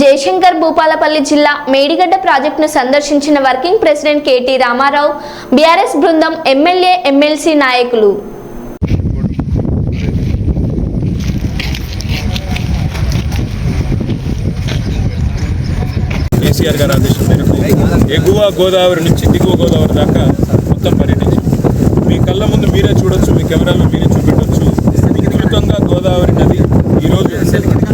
జయశంకర్ భూపాలపల్లి జిల్లా మేడిగడ్డ ప్రాజెక్టును సందర్శించిన working president KT Rama Rao BRS బృందం ఎమ్మెల్యే ఎమ్మెల్సీ నాయకులు. కేసీఆర్ గారి ఆదేశం మేరకు ఎగువ గోదావరి నుంచి దిగువ గోదావరి దాకా మొత్తం పర్యటించాం మీ కళ్ళ ముందు మీరే చూడొచ్చు మీ కెమెరాలో మీరే చూపెట్టచ్చు. విస్తృతంగా గోదావరి నది ఈరోజు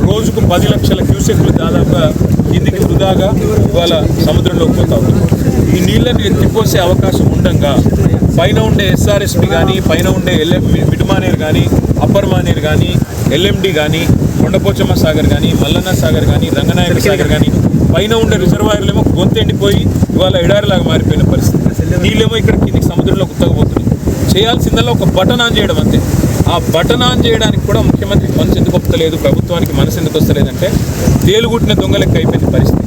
రోజుకు పది లక్షల క్యూసెక్లు దాదాపుగా కిందికి వృధాగా ఇవాళ సముద్రంలోకి పోతా ఉంది. ఈ నీళ్ళని ఎత్తిపోసే అవకాశం ఉండంగా పైన ఉండే ఎస్ఆర్ఎస్పి కానీ పైన ఉండే ఎల్ఎం మిడ్మానేర్ కానీ అప్పర్ మానేర్ కానీ ఎల్ఎండి కానీ కొండపోచమ్మ సాగర్ కానీ మల్లన్న సాగర్ కానీ రంగనాయక సాగర్ కానీ పైన ఉండే రిజర్వాయర్లు ఏమో గొంతెండిపోయి ఇవాళ ఎడారిలాగా మారిపోయిన పరిస్థితి. నీళ్ళేమో ఇక్కడ కిందికి సముద్రంలో కుత్తకపోతున్నాయి చేయాల్సిందల్లా ఒక బటన్ ఆన్ చేయడం అంతే. ఆ బటన్ ఆన్ చేయడానికి కూడా ముఖ్యమంత్రికి మనసు ఎందుకు ఒప్పుతలేదు ప్రభుత్వానికి మనసు ఎందుకు వస్తలేదంటే తేలుగుట్టిన దొంగలకి అయిపోయింది పరిస్థితి.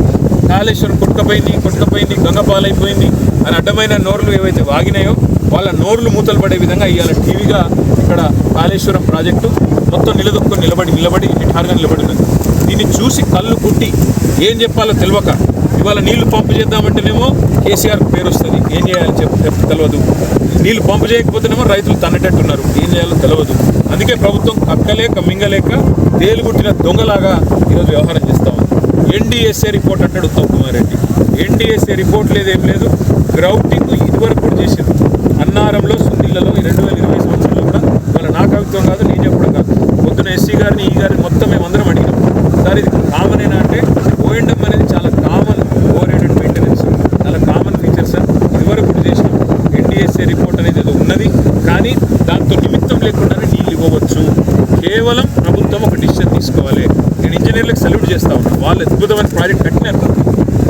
కాళేశ్వరం కొట్టుకపోయింది కొట్టుకపోయింది గంగపాలైపోయింది అని అడ్డమైన నోర్లు ఏవైతే వాగినాయో వాళ్ళ నోర్లు మూతలు పడే విధంగా ఇవాళ టీవీగా ఇక్కడ కాళేశ్వరం ప్రాజెక్టు మొత్తం నిలదొక్కుని నిలబడి నిలబడి నిఠారుగా నిలబడి ఉన్నది. దీన్ని చూసి కళ్ళు కుట్టి ఏం చెప్పాలో తెలియక ఇవాళ నీళ్ళు పంపు చేద్దామంటేనేమో కేసీఆర్ పేరు వస్తుంది. ఏం చేయాలో చెప్ తెలియదు నీళ్ళు పంపు చేయకపోతేనేమో రైతులు తన్నటట్టున్నారు. ఏం చేయాలో తెలియదు అందుకే ప్రభుత్వం కక్కలేక మింగలేక తేలుగుట్టిన దొంగలాగా ఈరోజు వ్యవహారం చేస్తూ ఉంది. ఎన్డీఎస్ఏ రిపోర్ట్ అంటాడు ఉత్తమ్ కుమార్ రెడ్డి. ఎన్డీఎస్ఏ రిపోర్ట్ లేదు ఏం లేదు. గ్రౌటింగ్ ఇదివరకు కూడా చేసింది అన్నారంలో సుందీలలో ఈ రెండు వేల ఇరవై సంవత్సరంలో కూడా ఇవాళ నా కవిత్వం కాదు నేను చెప్పడం కాదు పొద్దున ఎస్సీ గారిని ఈ గారిని మొత్తం మేమందరం అడిగినాం సార్ ఇది కామన్ ఏనా అంటే ఓఎండం అనేది చాలా కామన్ ఓవర్ హెడెడ్ మెయింటెనెన్స్ చాలా కామన్ ఫీచర్ సార్ ఇదివరకు కూడా చేసినాం ఎన్డీఎస్ఏ రిపోర్ట్ అనేది ఏదో ఉన్నది కానీ దాంతో నిమిత్తం లేకుండానే నీళ్ళు ఇవ్వవచ్చు కేవలం ప్రభుత్వం ఒక డిసిషన్ తీసుకోవాలి. నేను ఇంజనీర్లకు సెల్యూట్ చేస్తా ఉన్నాను వాళ్ళు అద్భుతమైన ప్రాజెక్ట్ కట్టినారు.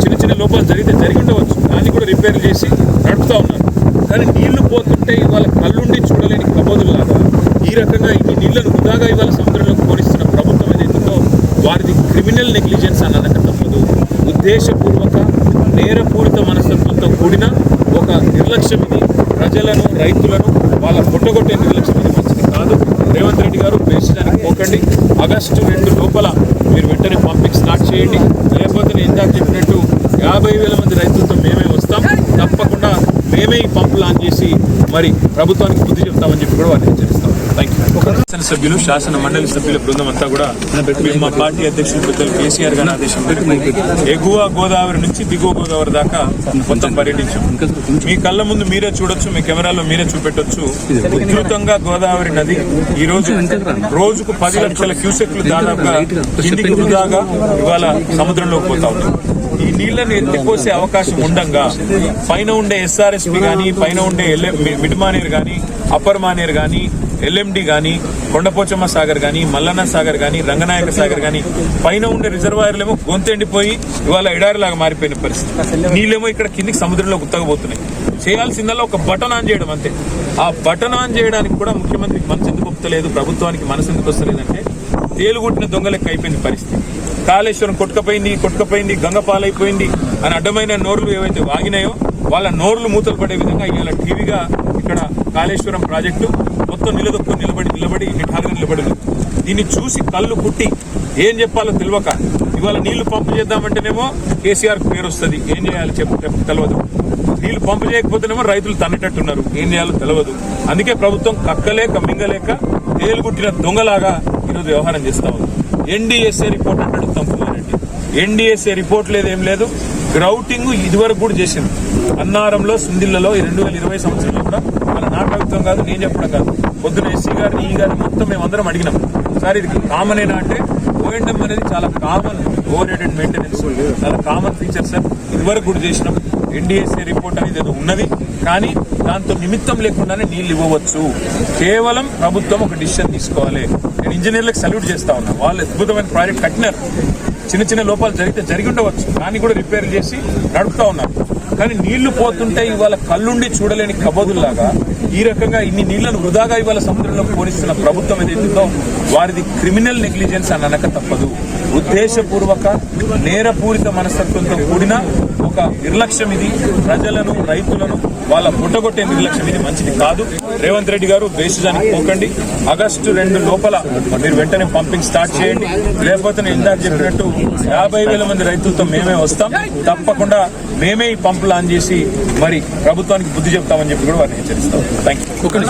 చిన్న చిన్న లోపాలు జరిగితే జరిగి ఉండవచ్చు. దాన్ని కూడా రిపేర్ చేసి నడుపుతా ఉన్నారు. కానీ నీళ్ళు పోతుంటే ఇవాళ కళ్ళుండి చూడలేని కబోదులాగా ఈ రకంగా ఇన్ని నీళ్ళను వృధాగా ఇవాళ సముద్రంలోకి పోలిస్తున్న ప్రభుత్వం ఏదైతుందో వారిది క్రిమినల్ నెగ్లిజెన్స్ అన్నదక తప్పదు. ఉద్దేశపూర్వక నేరపూరిత మనస్తత్వంతో కూడిన ఒక నిర్లక్ష్యం ఇది ప్రజలను రైతులను వాళ్ళ పొట్టగొట్టే నిర్లక్ష్యం ఇది మంచిది కాదు రేవంత్ రెడ్డి గారు పేర్చడానికి పోకండి ఆగస్టు రెండు లోపల మీరు వెంటనే పంపింగ్ స్టార్ట్ చేయండి. లేకపోతే నేను ఇందాక చెప్పినట్టు యాభై వేల మంది రైతులతో మేమే వస్తాం. తప్పకుండా మేమే ఈ పంపు లాంచ్ చేసి మరి ప్రభుత్వానికి బుద్ధి చెప్తామని చెప్పి కూడా వారిని హెచ్చరిస్తారు శాసనసభ్యులు శాసన మండలి సభ్యుల బృందం అంతా కూడా మా పార్టీ అధ్యక్షులు పెద్దలు కేసీఆర్ గారి ఆదేశం మేరకు ఎగువ గోదావరి నుంచి దిగువ గోదావరి దాకా మొత్తం పర్యటించాం. మీ కళ్ళ ముందు మీరే చూడొచ్చు మీ కెమెరాలో మీరే చూపెట్టొచ్చు. ఉధృతంగా గోదావరి నది ఈ రోజు రోజుకు పది లక్షల క్యూసెక్లు దాదాపుగా కిందికి వృధాగా ఇవాళ సముద్రంలోకి పోతా ఈ నీళ్ళను ఎత్తిపోసే అవకాశం ఉండంగా పైన ఉండే ఎస్ఆర్ఎస్పి కానీ పైన ఉండే ఎల్ఎం మిడ్మానేర్ కానీ అప్పర్ మానేర్ కానీ ఎల్ఎండి కానీ కొండపోచమ్మ సాగర్ కానీ మల్లన్న సాగర్ కానీ రంగనాయక సాగర్ కానీ పైన ఉండే రిజర్వాయర్లు ఏమో గొంతెండిపోయి ఇవాళ ఎడారిలాగా మారిపోయిన పరిస్థితి. నీళ్ళేమో ఇక్కడ కిందికి సముద్రంలో గుత్తకపోతున్నాయి. చేయాల్సిందల్లా ఒక బటన్ ఆన్ చేయడం అంతే. ఆ బటన్ ఆన్ చేయడానికి కూడా ముఖ్యమంత్రికి మనసు ఎందుకు ఒప్పుతలేదు ప్రభుత్వానికి మనసు ఎందుకు వస్తలేదంటే తేలుగుట్టిన దొంగలకి అయిపోయింది పరిస్థితి. కాళేశ్వరం కొట్టుకపోయింది కొట్టుకపోయింది గంగ పాలైపోయింది అని అడ్డమైన నోర్లు ఏవైతే వాగినాయో వాళ్ళ నోర్లు మూతలు పడే విధంగా ఇవాళ టీవీగా ఇక్కడ కాళేశ్వరం ప్రాజెక్టు. మొత్తం నిలదొక్కు నిలబడి నిలబడి నిఠారుగా నిలబడి దీన్ని చూసి కళ్ళు కుట్టి ఏం చెప్పాలో తెలియక ఇవాళ నీళ్ళు పంపు చేద్దామంటేనేమో కేసీఆర్ పేరు వస్తుంది. ఏం చేయాలో చెప్ప తెలియదు నీళ్ళు పంపు చేయకపోతేనేమో రైతులు తన్నేటట్టున్నారు. ఏం చేయాలో తెలియదు అందుకే ప్రభుత్వం కక్కలేక మింగలేక తేలుగుట్టిన దొంగలాగా ఈరోజు వ్యవహారం చేస్తా ఉంది. ఎన్డీఎస్ఏ రిపోర్ట్ అంటాడు ఉత్తమ్ ఎన్డీఎస్ఏ రిపోర్ట్ లేదు ఏం లేదు. గ్రౌటింగ్ ఇదివరకు కూడా చేసింది. అన్నారంలో సుందిల్లలో ఈ రెండు వేల ఇరవై సంవత్సరంలో కూడా మన నా ప్రభుత్వం కాదు నేను చెప్పడం కాదు. పొద్దున ఎస్సీ గారిని ఈ గారిని మొత్తం మేమందరం అడిగినాం. సార్ ఇది కామన్ ఏనా అంటే ఓఎండం అనేది చాలా కామన్ ఓవర్ హెడెడ్ మెయింటెనెన్స్. చాలా కామన్ ఫీచర్ సార్. ఇదివరకు కూడా చేసినాం. ఎన్డీఎస్ఏ రిపోర్ట్ అనేది ఏదో ఉన్నది. కానీ దాంతో నిమిత్తం లేకుండానే నీళ్ళు ఇవ్వవచ్చు. కేవలం ప్రభుత్వం ఒక డిసిషన్ తీసుకోవాలి. నేను ఇంజనీర్లకు సల్యూట్ చేస్తా ఉన్నా. వాళ్ళు అద్భుతమైన ప్రాజెక్ట్ కట్టినారు. చిన్న చిన్న లోపాలు జరిగితే జరిగి ఉండవచ్చు. దాన్ని కూడా రిపేర్ చేసి నడుపుతా ఉన్నారు. కానీ నీళ్ళు పోతుంటే ఇవాళ కళ్ళుండి చూడలేని కబోదుల్లాగా ఈ రకంగా ఇన్ని నీళ్ళను వృధాగా ఇవాళ సముద్రంలో పోనిస్తున్న ప్రభుత్వం ఏదైతుందో వారిది క్రిమినల్ నెగ్లిజెన్స్ అని అనక తప్పదు. ఉద్దేశపూర్వక నేరపూరిత మనస్తత్వంతో కూడిన ఒక నిర్లక్ష్యం ఇది. ప్రజలను రైతులను వాళ్ళ పుట్టగొట్టే నిర్లక్ష్యం ఇది. మంచిది కాదు. రేవంత్ రెడ్డి గారు బేసిజానికి పోకండి. ఆగస్టు రెండు లోపల మీరు వెంటనే పంపింగ్ స్టార్ట్ చేయండి. లేకపోతే నేను ఇందాక చెప్పినట్టు యాభై వేల మంది రైతులతో మేమే వస్తాం. తప్పకుండా మేమే ఈ పంపులు ఆన్ చేసి మరి ప్రభుత్వానికి బుద్ధి చెప్తామని చెప్పి కూడా వారిని హెచ్చరిస్తాం. Thank you